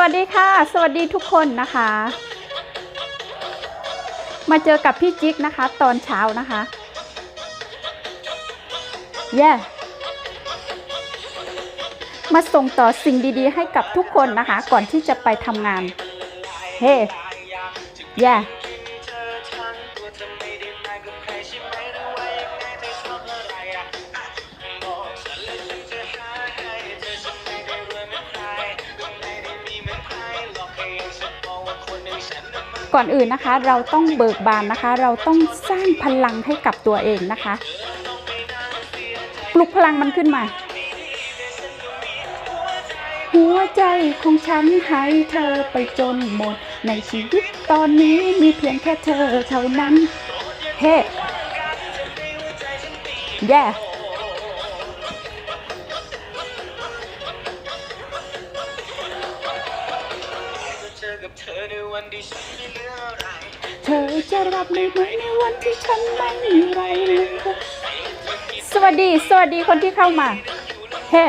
วัสดีค่ะ สวัสดีทุกคนนะคะ มาเจอกับพี่จิ๊กนะคะ ตอนเช้านะคะเย่มาส่งต่อสิ่งดีๆ ให้กับทุกคนนะคะ ก่อนที่จะไปทำงาน เฮ้เย่ ก่อนอื่นนะคะ เราต้องเบิกบานนะคะ เราต้องสร้างพลังให้กับตัวเองนะคะ ปลุกพลังมันขึ้นมา หัวใจของฉันให้เธอไปจนหมด ในชีวิตตอนนี้มีเพียงแค่เธอเท่านั้น เฮ้แย่เอกับเธอในวันที่ฉันไม่เหลืออะไรเธอจะรับได้ไหมในวันที่ฉันไม่มีอะไรเหลือสวัสดี สวัสดีคนที่เข้ามา เฮ้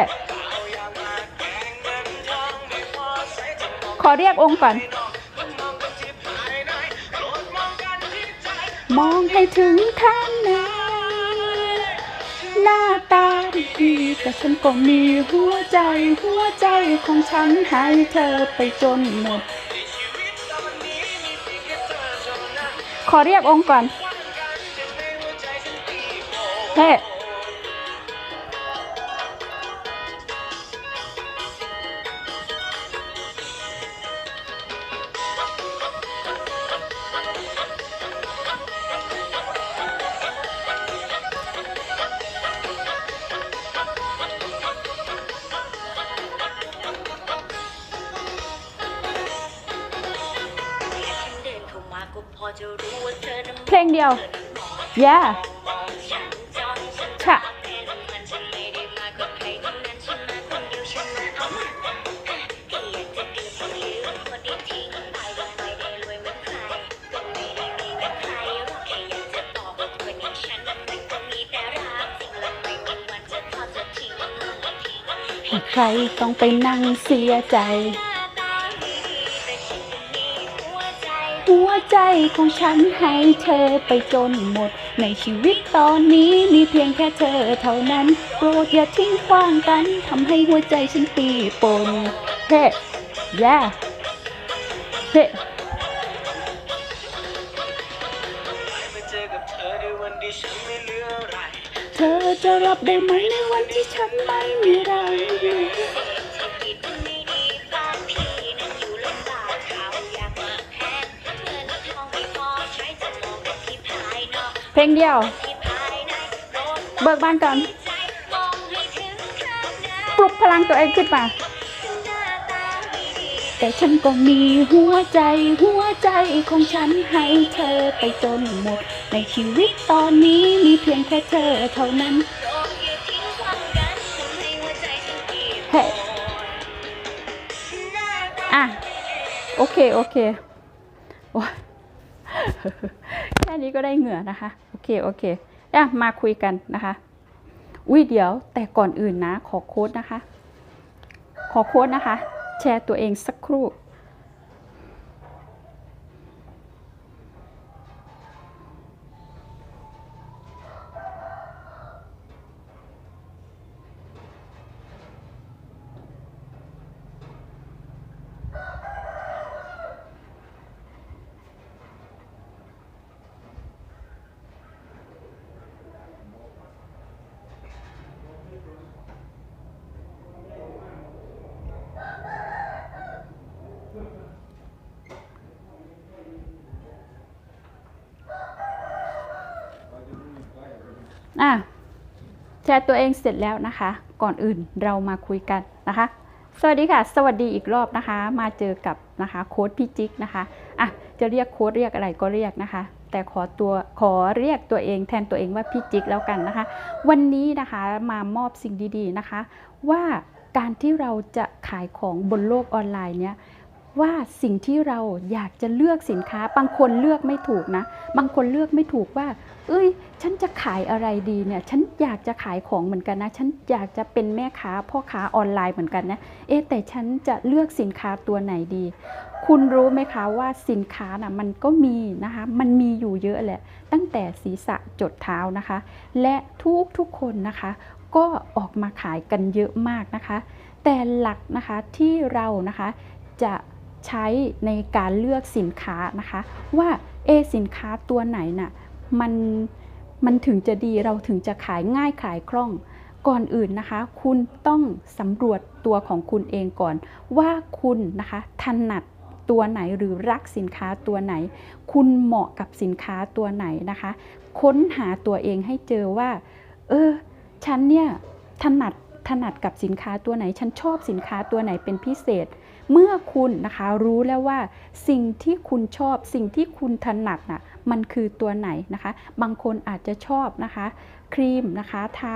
ขอเรียกองค์ก่อน มองให้ถึงข้างในหน้าตาดีแต่ฉันก็มีหัวใจหัวใจของฉันให้เธอไปจนหมด ขอเรียกองค์ก่อนเฮ้ มาก็พอจะรู้ว่าเธอนั้นเพลงเดียวย่าฉันจองฉันค่ะแค่นั้นมันจะไม่ได้มากับใครทั้งนั้นฉันมาคนเดียวฉันมาเอามาแค่อยากจะดีพอลืมพอได้ทิ้งไปว่าไม่ได้รวยเหมือนใครก็ไม่ได้มีเหมือนใครหรอกแค่อยากจะบอกว่าคนอย่างฉันนั้นมันก็มีแต่รักจริงและไม่มีวันจะทอดจะทิ้งทิ้งให้ใครต้องไปนั่งเสียใจ หัวใจของฉันให้เธอไปจนหมด ในชีวิตตอนนี้มีเพียงแค่เธอเท่านั้น โปรดอย่าทิ้งขว้างกันทำให้หัวใจฉันปีปนเฮ้ย่เฮ้เธอในวันที่ฉันไม่เหลืออะไรเธอจะรับได้ไหมในวันที่ฉันไม่มีแรง ลงเดียว เบิกบานก่อน ปลุกพลังตัวเองขึ้นมา แต่ฉันก็มีหัวใจ หัวใจของฉันให้เธอไปจนหมด ในชีวิตตอนนี้มีเพียงแค่เธอเท่านั้นอย่าทิ้งความกันทำให้หัวใจฉันปีบเฮ้อะ โอเค โอเคโอ้ ค่นี้ก็ได้เหงื่อนะคะ โอเค โอเคอะมาคุยกันนะคะ อุ้ยเดี๋ยวแต่ก่อนอื่นนะ ขอโค้ดนะคะ ขอโค้ดนะคะ แชร์ตัวเองสักครู่ อะแชร์ตัวเองเสร็จแล้วนะคะ ก่อนอื่นเรามาคุยกันนะคะ สวัสดีค่ะ สวัสดีอีกรอบนะคะ มาเจอกับนะคะโค้ดพี่จิ๊กนะคะอะจะเรียกโค้ดเรียกอะไรก็เรียกนะคะ แต่ขอตัวขอเรียกตัวเองแทนตัวเองว่าพี่จิ๊กแล้วกันนะคะ วันนี้นะคะมามอบสิ่งดีๆนะคะ ว่าการที่เราจะขายของบนโลกออนไลน์เนี้ยว่าสิ่งที่เราอยากจะเลือกสินค้า บางคนเลือกไม่ถูกนะ บางคนเลือกไม่ถูกว่า เอ้ย ฉันจะขายอะไรดีเนี่ย ฉันอยากจะขายของเหมือนกันนะ ฉันอยากจะเป็นแม่ค้าพ่อค้าออนไลน์เหมือนกันนะ เอ๊แต่ฉันจะเลือกสินค้าตัวไหนดี คุณรู้ไหมคะว่าสินค้านะมันก็มีนะคะ มันมีอยู่เยอะแหละ ตั้งแต่ศีรษะจดเท้านะคะ และทุกทุกคนนะคะ ก็ออกมาขายกันเยอะมากนะคะ แต่หลักนะคะที่เรานะคะจะใช้ในการเลือกสินค้านะคะ ว่าเอสินค้าตัวไหนน่ะ มันมันถึงจะดีเราถึงจะขายง่ายขายคล่อง ก่อนอื่นนะคะ คุณต้องสำรวจตัวของคุณเองก่อน ว่าคุณนะคะถนัดตัวไหนหรือรักสินค้าตัวไหน คุณเหมาะกับสินค้าตัวไหนนะคะ ค้นหาตัวเองให้เจอว่า เออฉันเนี่ยถนัดถนัดกับสินค้าตัวไหน ฉันชอบสินค้าตัวไหนเป็นพิเศษ เมื่อคุณนะคะรู้แล้วว่าสิ่งที่คุณชอบ สิ่งที่คุณถนัดน่ะมันคือตัวไหนนะคะ บางคนอาจจะชอบนะคะ ครีมนะคะทา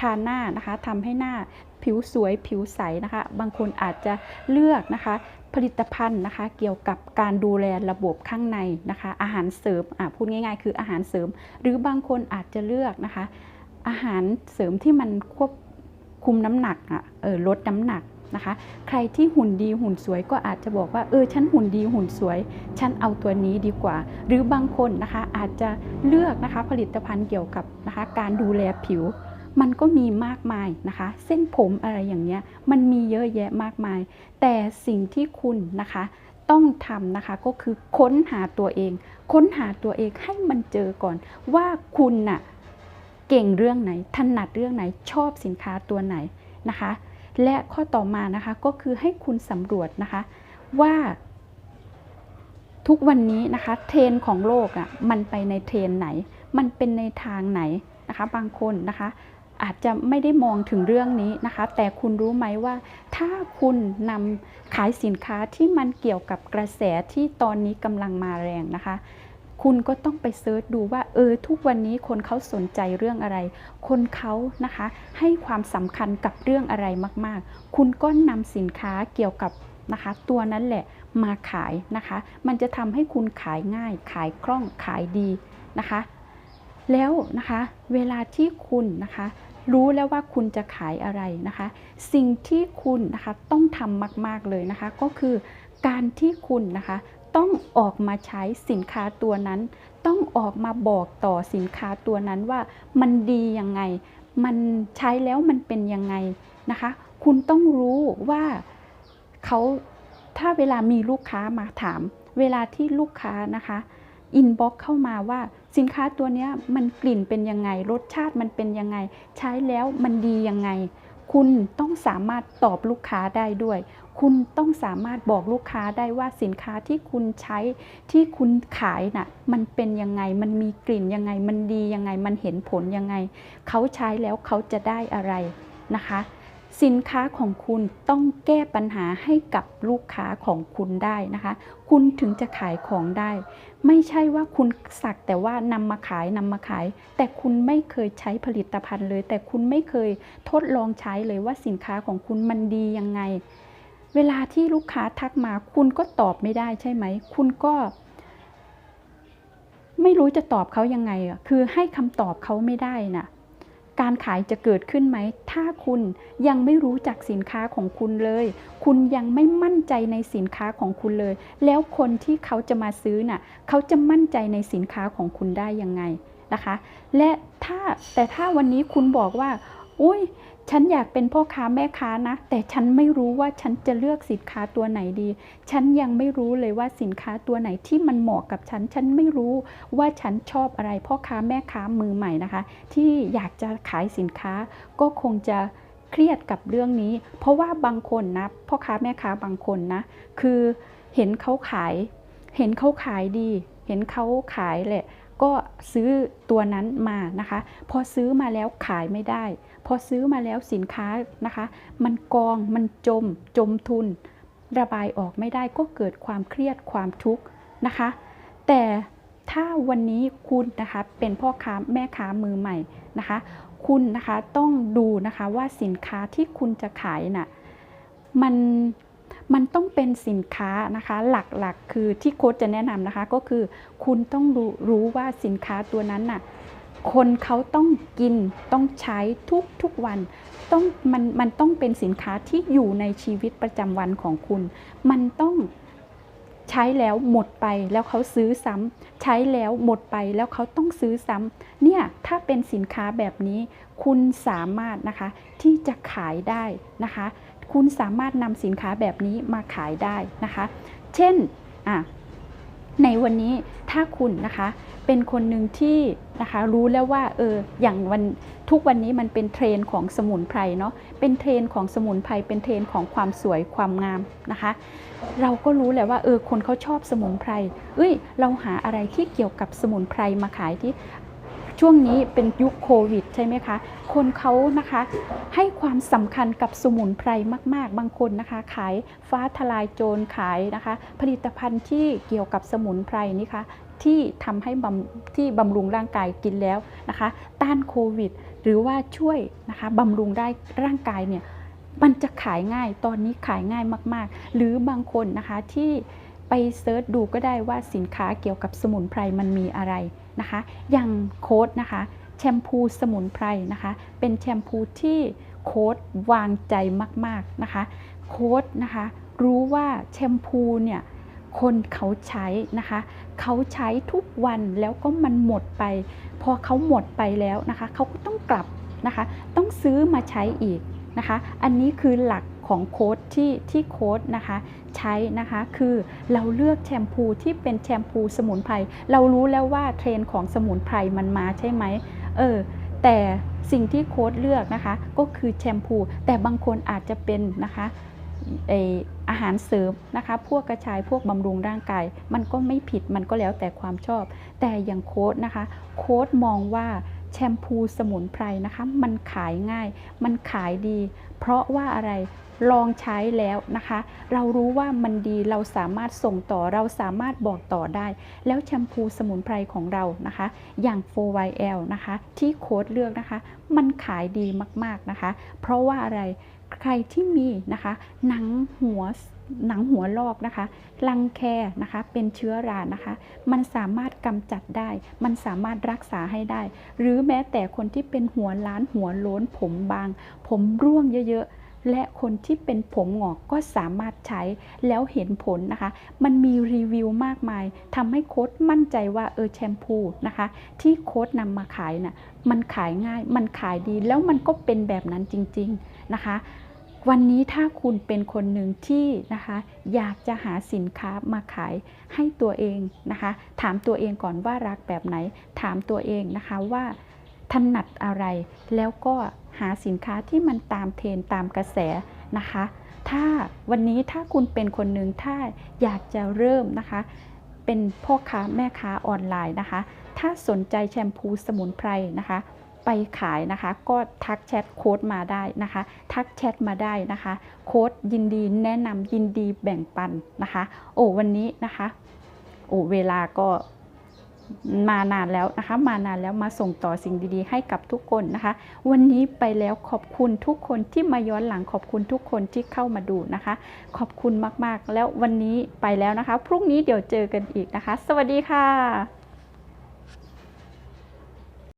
ทาหน้านะคะทำให้หน้าผิวสวยผิวใสนะคะ บางคนอาจจะเลือกนะคะ ผลิตภัณฑ์นะคะ เกี่ยวกับการดูแลระบบข้างในนะคะ อาหารเสริมอะพูดง่ายๆ คืออาหารเสริม หรือบางคนอาจจะเลือกนะคะ อาหารเสริมที่มันควบคุมน้ำหนักอะเออลดน้ำหนัก นะคะ ใครที่หุ่นดีหุ่นสวยก็อาจจะบอกว่าเออฉันหุ่นดีหุ่นสวย ฉันเอาตัวนี้ดีกว่า หรือบางคนนะคะอาจจะเลือกนะคะผลิตภัณฑ์เกี่ยวกับนะคะการดูแลผิวมันก็มีมากมายนะคะ เส้นผมอะไรอย่างเงี้ยมันมีเยอะแยะมากมาย แต่สิ่งที่คุณนะคะต้องทำนะคะก็คือค้นหาตัวเอง ค้นหาตัวเองให้มันเจอก่อน ว่าคุณน่ะเก่งเรื่องไหนถนัดเรื่องไหนชอบสินค้าตัวไหนนะคะ และข้อต่อมานะคะก็คือให้คุณสำรวจนะคะว่าทุกวันนี้นะคะเทรนของโลกอะ่ะมันไปในเทรนไหน มันเป็นในทางไหนนะคะบางคนนะคะอาจจะไม่ได้มองถึงเรื่องนี้นะคะ แต่คุณรู้ไหมว่า ถ้าคุณนำขายสินค้าที่มันเกี่ยวกับกระแสที่ตอนนี้กำลังมาแรงนะคะ คุณก็ต้องไปเซิร์ชดูว่าเออทุกวันนี้คนเขาสนใจเรื่องอะไร คนเขานะคะให้ความสำคัญกับเรื่องอะไรมาก ๆ คุณก็นำสินค้าเกี่ยวกับนะคะ ตัวนั้นแหละมาขายนะคะ มันจะทำให้คุณขายง่าย ขายคล่องขายดีนะคะ แล้วนะคะเวลาที่คุณนะคะรู้แล้วว่าคุณจะขายอะไรนะคะ สิ่งที่คุณนะคะต้องทำมาก ๆ เลยนะคะ ก็คือการที่คุณนะคะ ต้องออกมาใช้สินค้าตัวนั้น ต้องออกมาบอกต่อสินค้าตัวนั้นว่ามันดียังไง มันใช้แล้วมันเป็นยังไงนะคะ คุณต้องรู้ว่าเขาถ้าเวลามีลูกค้ามาถาม เวลาที่ลูกค้านะคะอินบ็อกเข้ามาว่าสินค้าตัวนี้มันกลิ่นเป็นยังไง รสชาติมันเป็นยังไง ใช้แล้วมันดียังไง คุณต้องสามารถตอบลูกค้าได้ด้วย คุณต้องสามารถบอกลูกค้าได้ว่าสินค้าที่คุณใช้ที่คุณขายน่ะมันเป็นยังไงมันมีกลิ่นยังไงมันดียังไงมันเห็นผลยังไง เขาใช้แล้วเขาจะได้อะไรนะคะ สินค้าของคุณต้องแก้ปัญหาให้กับลูกค้าของคุณได้นะคะ คุณถึงจะขายของได้ ไม่ใช่ว่าคุณสักแต่ว่านำมาขายนำมาขาย แต่คุณไม่เคยใช้ผลิตภัณฑ์เลย แต่คุณไม่เคยทดลองใช้เลยว่าสินค้าของคุณมันดียังไง เวลาที่ลูกค้าทักมาคุณก็ตอบไม่ได้ใช่ไหม คุณก็ ไม่รู้จะตอบเขายังไงอะคือให้คำตอบเขาไม่ได้น่ะการขายจะเกิดขึ้นไหม ถ้าคุณยังไม่รู้จักสินค้าของคุณเลย คุณยังไม่มั่นใจในสินค้าของคุณเลย แล้วคนที่เขาจะมาซื้อน่ะ เขาจะมั่นใจในสินค้าของคุณได้ยังไงนะคะ และถ้าแต่ถ้าวันนี้คุณบอกว่า อุ้ยฉันอยากเป็นพ่อค้าแม่ค้านะ แต่ฉันไม่รู้ว่าฉันจะเลือกสินค้าตัวไหนดี ฉันยังไม่รู้เลยว่าสินค้าตัวไหนที่มันเหมาะกับฉัน ฉันไม่รู้ว่าฉันชอบอะไร พ่อค้าแม่ค้ามือใหม่นะคะ ที่อยากจะขายสินค้าก็คงจะเครียดกับเรื่องนี้ เพราะว่าบางคนนะพ่อค้าแม่ค้าบางคนนะ คือเห็นเขาขาย เห็นเขาขายดี เห็นเขาขายแหละ ก็ซื้อตัวนั้นมานะคะ พอซื้อมาแล้วขายไม่ได้ พอซื้อมาแล้วสินค้านะคะ มันกองมันจม จมทุน ระบายออกไม่ได้ก็เกิดความเครียดความทุกข์นะคะ แต่ถ้าวันนี้คุณนะคะเป็นพ่อค้าแม่ค้ามือใหม่นะคะ คุณนะคะต้องดูนะคะว่าสินค้าที่คุณจะขายน่ะมัน มันต้องเป็นสินค้านะคะหลักๆ คือที่โค้ชจะแนะนำนะคะก็คือคุณต้องรู้รู้ว่าสินค้าตัวนั้นน่ะคนเขาต้องกินต้องใช้ทุกทุกวันต้องมันมันต้องเป็นสินค้าที่อยู่ในชีวิตประจำวันของคุณ มันต้อง ใช้แล้วหมดไปแล้วเขาซื้อซ้ำใช้แล้วหมดไปแล้วเขาต้องซื้อซ้ำเนี่ยถ้าเป็นสินค้าแบบนี้ คุณสามารถนะคะที่จะขายได้นะคะ คุณสามารถนำสินค้าแบบนี้มาขายได้นะคะ เช่นอะ ในวันนี้ถ้าคุณนะคะเป็นคนหนึ่งที่นะคะรู้แล้วว่าเอออย่างวันทุกวันนี้มันเป็นเทรนของสมุนไพรเนาะเป็นเทรนของสมุนไพรเป็นเทรนของความสวยความงามนะคะ เราก็รู้แหละว่าเออคนเขาชอบสมุนไพรเอ้ยเราหาอะไรที่เกี่ยวกับสมุนไพรมาขายที่ ช่วงนี้เป็นยุคโควิดใช่ไหมคะ คนเขานะคะให้ความสำคัญกับสมุนไพรมาก ๆ บางคนนะคะ ขายฟ้าทลายโจรขายนะคะ ผลิตภัณฑ์ที่เกี่ยวกับสมุนไพรนี่คะที่ทำให้บำที่บำรุงร่างกายกินแล้วนะคะ ต้านโควิด หรือว่าช่วยนะคะบำรุงได้ร่างกายเนี่ยมันจะขายง่ายตอนนี้ขายง่ายมาก ๆ หรือบางคนนะคะที่ ไปเซิร์ชดูก็ได้ว่าสินค้าเกี่ยวกับสมุนไพรมันมีอะไรนะคะ อย่างโค้ดนะคะแชมพูสมุนไพรนะคะ เป็นแชมพูที่โค้ดวางใจมากๆนะคะ โค้ดนะคะรู้ว่าแชมพูเนี่ยคนเขาใช้นะคะ เขาใช้ทุกวันแล้วก็มันหมดไป พอเขาหมดไปแล้วนะคะ เขาก็ต้องกลับนะคะ ต้องซื้อมาใช้อีกนะคะ อันนี้คือหลัก ของโค้ดที่ที่โค้ดนะคะใช้นะคะคือเราเลือกแชมพูที่เป็นแชมพูสมุนไพรเรารู้แล้วว่าเทรนของสมุนไพรมันมาใช่ไหมเออแต่สิ่งที่โค้ดเลือกนะคะก็คือแชมพู แต่บางคนอาจจะเป็นนะคะเอออาหารเสริมนะคะ พวกกระชายพวกบำรุงร่างกาย มันก็ไม่ผิดมันก็แล้วแต่ความชอบ แต่อย่างโค้ดนะคะ โค้ดมองว่า แชมพูสมุนไพรนะคะ มันขายง่าย มันขายดี เพราะว่าอะไรลองใช้แล้วนะคะ เรารู้ว่ามันดีเราสามารถส่งต่อเราสามารถบอกต่อได้ แล้วแชมพูสมุนไพรของเรานะคะ อย่าง 4YL นะคะ ที่โค้ดเลือกนะคะ มันขายดีมากๆนะคะ เพราะว่าอะไรใครที่มีนะคะ หนังหัว หนังหัวลอกนะคะรังแคนะคะ เป็นเชื้อรานะคะ มันสามารถกำจัดได้ มันสามารถรักษาให้ได้ หรือแม้แต่คนที่เป็นหัวล้านหัวโล้นผมบาง ผมร่วงเยอะๆ และคนที่เป็นผมหงอกก็สามารถใช้แล้วเห็นผลนะคะ มันมีรีวิวมากมายทำให้โค้ดมั่นใจว่าเออแชมพูนะคะ ที่โค้ดนำมาขายน่ะมันขายง่าย มันขายดีแล้วมันก็เป็นแบบนั้นจริง ๆนะคะ วันนี้ถ้าคุณเป็นคนหนึ่งที่นะคะ อยากจะหาสินค้ามาขายให้ตัวเองนะคะ ถามตัวเองก่อนว่ารักแบบไหน ถามตัวเองนะคะว่าถนัดอะไร แล้วก็หาสินค้าที่มันตามเทรนตามกระแสนะคะ ถ้าวันนี้ถ้าคุณเป็นคนหนึ่งถ้าอยากจะเริ่มนะคะ เป็นพ่อค้าแม่ค้าออนไลน์นะคะ ถ้าสนใจแชมพูสมุนไพรนะคะ ไปขายนะคะ ก็ทักแชทโค้ดมาได้นะคะ ทักแชทมาได้นะคะ โค้ดยินดีแนะนำยินดีแบ่งปันนะคะ โอ้วันนี้นะคะ โอ้เวลาก็มานานแล้วนะคะ มานานแล้วมาส่งต่อสิ่งดีๆ ให้กับทุกคนนะคะ วันนี้ไปแล้วขอบคุณทุกคนที่มาย้อนหลังขอบคุณทุกคนที่เข้ามาดูนะคะ ขอบคุณมากๆ แล้ววันนี้ไปแล้วนะคะ พรุ่งนี้เดี๋ยวเจอกันอีกนะคะ สวัสดีค่ะ